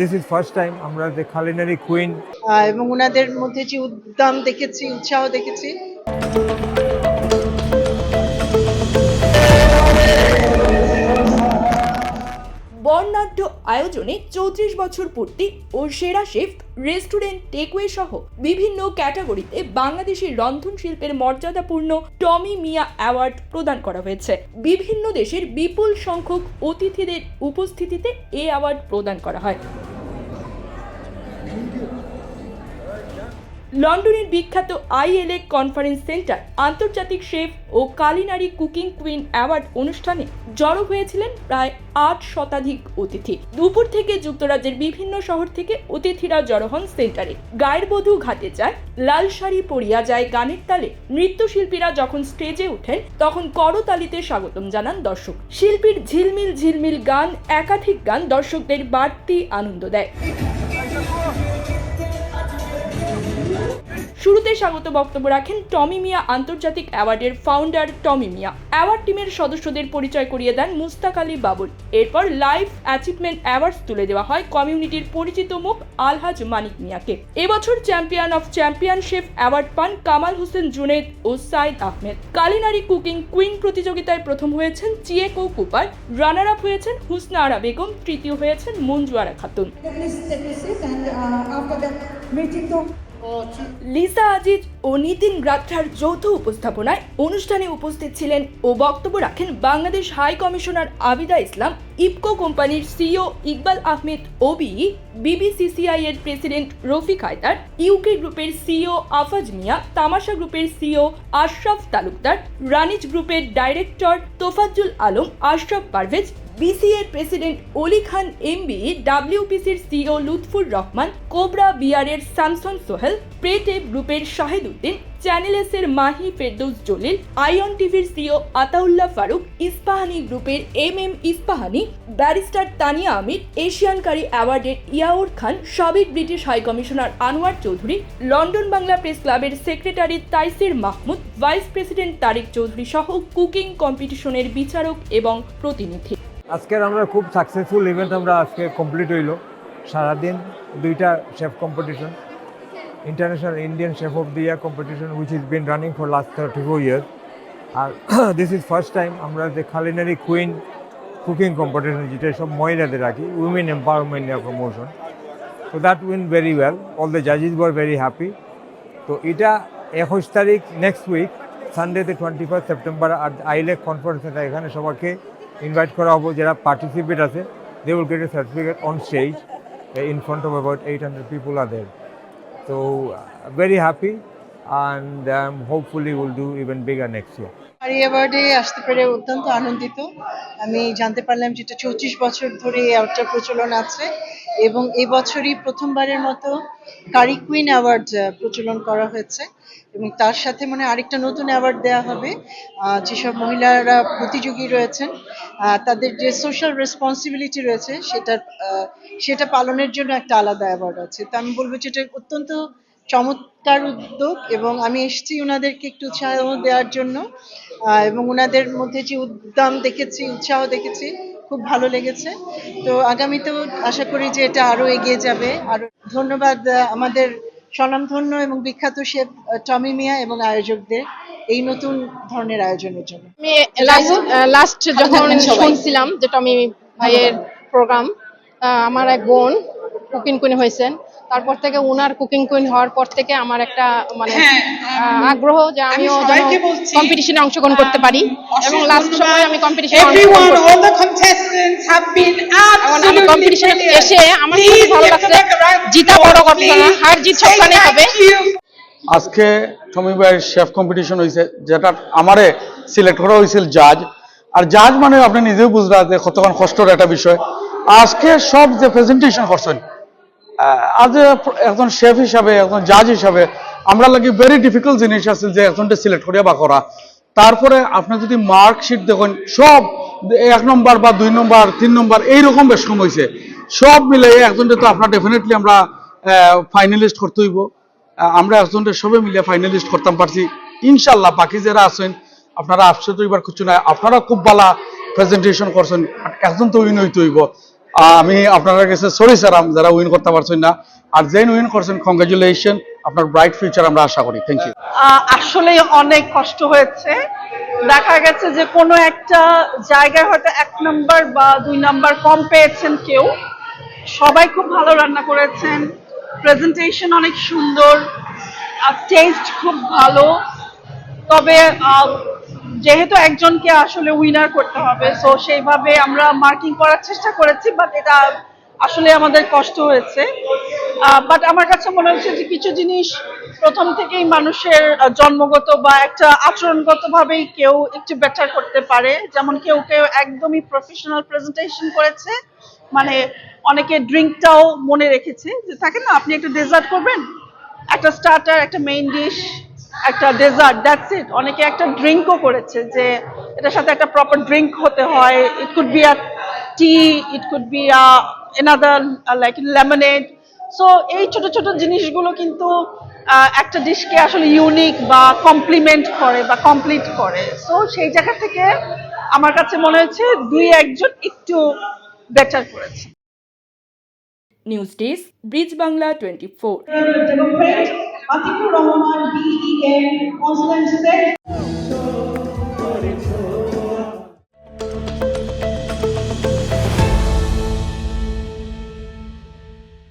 This is first time আমরা যে খালিনারি queen এবং ওনাদের মধ্যে যে উদ্যম দেখেছি, উৎসাহ দেখেছি। বর্ণাঢ্য আয়োজনে চৌত্রিশ বছর পূর্তি ও সেরা শেফ রেস্টুরেন্ট টেকওয়ে সহ বিভিন্ন ক্যাটাগরিতে বাংলাদেশের রন্ধন শিল্পের মর্যাদাপূর্ণ টমি মিয়া অ্যাওয়ার্ড প্রদান করা হয়েছে। বিভিন্ন দেশের বিপুল সংখ্যক অতিথিদের উপস্থিতিতে এ অ্যাওয়ার্ড প্রদান করা হয়। লন্ডনের বিখ্যাত আইএলএ কনফারেন্স সেন্টার আন্তর্জাতিক শেফ ও কালিনারি কুকিং কুইন অ্যাওয়ার্ড অনুষ্ঠানে জড়ো হয়েছিলেন প্রায় আট শতাধিক অতিথি। দুপুর থেকে যুক্তরাজ্যের বিভিন্ন শহর থেকে অতিথিরা জড়ো হন সেন্টারে। গায়ের বধূ ঘাটে যায় লাল শাড়ি পরিয়া যায় গানের তালে। নৃত্যশিল্পীরা যখন স্টেজে ওঠেন, তখন করতালিতে স্বাগতম জানান দর্শক। শিল্পীর ঝিলমিল ঝিলমিল গান, একাধিক গান দর্শকদের বাড়তি আনন্দ দেয়। শুরুতে স্বাগত বক্তব্য রাখেন টমি মিয়া আন্তর্জাতিক অ্যাওয়ার্ডের ফাউন্ডার টমি মিয়া। অ্যাওয়ার্ড টিমের সদস্যদের পরিচয় করিয়ে দেন মুস্তাক আলী বাবুল। এরপর লাইফ অ্যাচিভমেন্ট অ্যাওয়ার্ডস তুলে দেওয়া হয় কমিউনিটির পরিচিত মুখ আলহাজ মানিক মিয়াকে। এবছর চ্যাম্পিয়ন অফ চ্যাম্পিয়নশিপ অ্যাওয়ার্ড পান কামাল হোসেন জুনেদ ও Syed Ahmed. Culinary cooking queen প্রতিযোগিতায় প্রথম হয়েছেন চিয়েকো কুপার রানার আপ হয়েছেন হুসনা আরা বেগম, তৃতীয় হয়েছেন মঞ্জু আরা খাতুন লিসা আজিজ ও নিতিন গ্রাত্রার যৌথ উপস্থাপনায় অনুষ্ঠানে উপস্থিত ছিলেন ও বক্তব্য রাখেন বাংলাদেশ হাই কমিশনার আবিদা ইসলাম ইপকো কোম্পানির CEO Iqbal Ahmed OBE, BBCCI এর প্রেসিডেন্ট রফিক হায়দার, ইউকে গ্রুপের সিইও আফাজ মিয়া, তামাশা গ্রুপের সিইও আশরাফ তালুকদার, রানিজ গ্রুপের ডাইরেক্টর তোফাজ্জুল আলম, আশরাফ পারভেজ বিসিএর প্রেসিডেন্ট অলি খান এমবি, ডাব্লিউপিসির সিও লুৎফুর রহমান, কোবরা বিআরের স্যামসন সোহেল প্রেটেপ গ্রুপের শাহিদ উদ্দিন, চ্যানেল এস এর মাহি ফেরদৌস জলিল আইয়ন টিভির সিও আতাউল্লাহ ফারুক, ইস্পাহানি গ্রুপের M M Ispahani, barrister Tania Amir Asian curry অ্যাওয়ার্ডের Yawar Khan, সাবেক British high commissioner Anwar Chowdhury, London Bangla press ক্লাবের secretary Taisir Mahmud, vice president Tarek Chowdhury সহ কুকিং কম্পিটিশনের বিচারক এবং প্রতিনিধি। আজকের আমরা খুব সাকসেসফুল ইভেন্ট আমরা আজকে কমপ্লিট হইল। সারাদিন দুইটা chef competition international Indian chef of the year competition which is been running for last thirty four years R this is first time আমরা যে খালিনারি কুইন কুকিং কম্পিটিশন যেটা সব মহিলাদের রাখি উইমেন এম্পাওয়ারমেন্ট প্রমোশন তো that win very well all the জাজিস were very happy তো এটা একুশ তারিখ নেক্সট উইক সানডেতে টোয়েন্টি ফার্স্ট সেপ্টেম্বর আর আইলেক কনফারেন্স এখানে সবাইকে ইনভাইট করা হব, যারা পার্টিসিপেট আছে they will get a certificate on stage in front of about eight hundred people are there তো very happy and hopefully will do even bigger next year আর অ্যাওয়ার্ডে আসতে পেরে অত্যন্ত আনন্দিত। আমি জানতে পারলাম যেটা চৌত্রিশ বছর ধরে এই অ্যাওয়ার্ডটার প্রচলন আছে। এবং এই বছরই প্রথমবারের মতো কারি কুইন অ্যাওয়ার্ড প্রচলন করা হয়েছে এবং তার সাথে মানে আরেকটা নতুন অ্যাওয়ার্ড দেওয়া হবে। যেসব মহিলারা প্রতিযোগী রয়েছেন তাদের যে সোশ্যাল রেসপন্সিবিলিটি রয়েছে, সেটার সেটা পালনের জন্য একটা আলাদা অ্যাওয়ার্ড আছে। তো আমি বলব যেটা অত্যন্ত চমৎকার উদ্যোগ এবং আমি এসেছি ওনাদেরকে একটু উৎসাহ দেওয়ার জন্য। এবং ওনাদের মধ্যে যে উদ্যম দেখেছি, উৎসাহ দেখেছি খুব ভালো লেগেছে। তো আগামীতেও আশা করি যে এটা আরও এগিয়ে যাবে। আর ধন্যবাদ আমাদের স্বনামধন্য এবং বিখ্যাত শেফ টমি মিয়া এবং আয়োজকদের এই নতুন ধরনের আয়োজনের জন্য। আমি লাস্ট যখন শুনছিলাম যে টমি ভাইয়ের প্রোগ্রাম আমার এক বোন কুকিং কুইন হয়েছেন। তারপর থেকে উনার কুকিং কুইন হওয়ার পর থেকে আমার একটা মানে আগ্রহ যে আমিও যেন কম্পিটিশনে অংশগ্রহণ করতে পারি এবং লাস্ট সময় আমি কম্পিটিশনে আমি কম্পিটিশনে এসে আমার Please ভালো লাগছে। জিতা বড় কথা না হার জিত সবখানে হবে। আজকে টমি ভাইয়ের শেফ কম্পিটিশন হয়েছে যেটা আমারে সিলেক্ট করা হয়েছিল জাজ আর জাজ মানে আপনি নিজেও বুঝলেন যে কতক্ষণ কষ্টের একটা বিষয়। আজকে সব যে প্রেজেন্টেশন করছেন আজ একজন শেফ হিসাবে, একজন জাজ হিসাবে, আমরা লাগি ভেরি ডিফিকাল্ট জিনিস আছে যে একজনকে সিলেক্ট করিয়া বা করা। তারপরে আপনি যদি মার্কশিট দেখেন, সব এক নম্বর বা দুই নম্বর তিন নম্বর এইরকম বেশ কম হয়েছে সব মিলে একজনকে তো আপনার ডেফিনেটলি আমরা ফাইনালিস্ট করতে হইব। আমরা একজনটা সবে মিলে ফাইনালিস্ট করতাম পারছি। ইনশাল্লাহ বাকি যারা আছেন, আপনারা আফসোস হইবার কিছু নাই। আপনারা খুব ভালো প্রেজেন্টেশন করছেন। একজন তো উইন হইতে হইব। আমি আপনার কাছে সরি স্যার যারা উইন করতে পারছেন না। আর যেন উইন করছেন কংগ্রেচুলেশন আপনার ব্রাইট ফিউচার আমরা আশা করি। থ্যাংক ইউ আসলে অনেক কষ্ট হয়েছে। দেখা গেছে যে কোনো একটা জায়গায় হয়তো এক নাম্বার বা দুই নাম্বার কম পেয়েছেন কেউ। সবাই খুব ভালো রান্না করেছেন। প্রেজেন্টেশন অনেক সুন্দর। আর টেস্ট খুব ভালো। তবে যেহেতু একজনকে আসলে উইনার করতে হবে সো সেইভাবে আমরা মার্কিং করার চেষ্টা করেছি বাট এটা আসলে আমাদের কষ্ট হয়েছে। বাট আমার কাছে মনে হচ্ছে যে কিছু জিনিস প্রথম থেকেই মানুষের জন্মগত বা একটা আচরণগত ভাবেই কেউ একটু বেটার করতে পারে। যেমন কেউ কেউ একদমই প্রফেশনাল প্রেজেন্টেশন করেছে মানে অনেকে ড্রিঙ্কটাও মনে রেখেছে, যে থাকে না, আপনি একটা ডেজার্ট করবেন, একটা স্টার্টার একটা মেইন ডিশ একটা ডেজার্ট দ্যাটস ইট অনেকে একটা ড্রিঙ্কও করেছে যে এটার সাথে একটা প্রপার ড্রিঙ্ক হতে হয়। It could be a tea it could be a another like lemonade so এই ছোট ছোট জিনিসগুলো কিন্তু একটা ডিশকে আসলে ইউনিক বা কমপ্লিমেন্ট করে বা কমপ্লিট করে। সো সেই জায়গা থেকে আমার কাছে মনে হচ্ছে দুই একজন একটু বেটার করেছে। News desk bridge Bangla twenty four Rahman BEN, Constant State.